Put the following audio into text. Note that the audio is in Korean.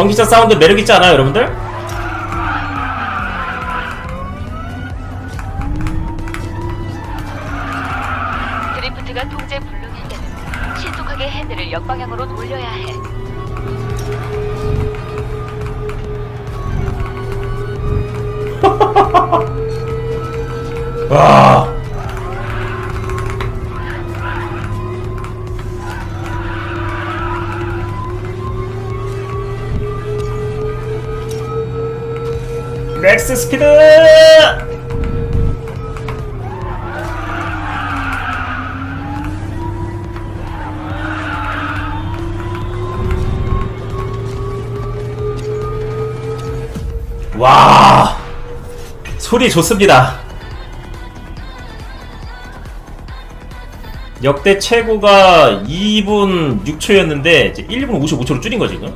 전기차 사운드 매력있지 않아요 여러분들? 드리프트가 통제 불능할 때는 신속하게 핸들을 역방향으로 돌려야 해. 와 맥스 스피드 와 소리 좋습니다. 역대 최고가 2분 6초였는데 이제 1분 55초로 줄인 거지 지금